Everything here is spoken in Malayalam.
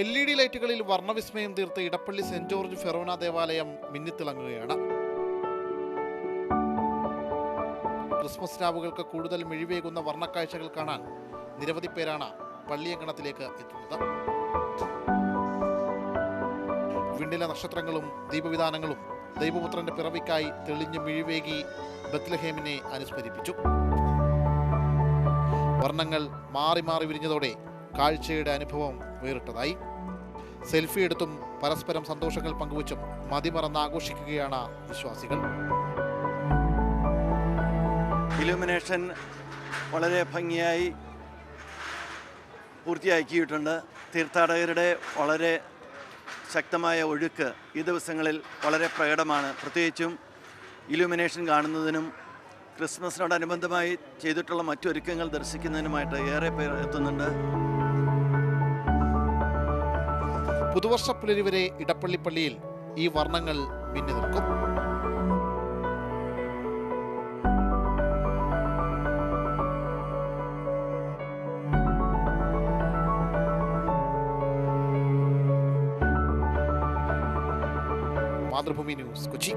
എൽ ഇ ഡി ലൈറ്റുകളിൽ വർണവിസ്മയം തീർത്ത് ഇടപ്പള്ളി സെന്റ് ജോർജ് ഫെറോന ദേവാലയം മിന്നിത്തിളങ്ങുകയാണ്. ക്രിസ്മസ് രാവുകൾക്ക് കൂടുതൽ മിഴിവേകുന്ന വർണക്കാഴ്ചകൾ കാണാൻ നിരവധി പേരാണ് പള്ളിയങ്കണത്തിലേക്ക് എത്തുന്നത്. വിണ്ണിലെ നക്ഷത്രങ്ങളും ദീപവിധാനങ്ങളും ദൈവപുത്രന്റെ പിറവിക്കായി തെളിഞ്ഞ് മിഴിവേകി ബത്ലഹേമിനെ അനുസ്മരിപ്പിച്ചു. വർണങ്ങൾ മാറി മാറി വിരിഞ്ഞതോടെ കാഴ്ചയുടെ അനുഭവം വേറിട്ടതായി. സെൽഫി എടുത്തും പരസ്പരം സന്തോഷങ്ങൾ പങ്കുവച്ചും മതിമറന്ന് ആഘോഷിക്കുകയാണ് വിശ്വാസികൾ. ഇലുമിനേഷൻ വളരെ ഭംഗിയായി പൂർത്തിയാക്കിയിട്ടുണ്ട്. തീർത്ഥാടകരുടെ വളരെ ശക്തമായ ഒഴുക്ക് ഈ ദിവസങ്ങളിൽ വളരെ പ്രകടമാണ്. പ്രത്യേകിച്ചും ഇലുമിനേഷൻ കാണുന്നതിനും ക്രിസ്മസിനോടനുബന്ധമായി ചെയ്തിട്ടുള്ള മറ്റൊരുക്കങ്ങൾ ദർശിക്കുന്നതിനുമായിട്ട് ഏറെ പേർ എത്തുന്നുണ്ട്. പുതുവർഷ പുലരി വരെ ഇടപ്പള്ളി പള്ളിയിൽ ഈ വർണങ്ങൾ മിന്നി നിൽക്കും. മാതൃഭൂമി ന്യൂസ് കൊച്ചി.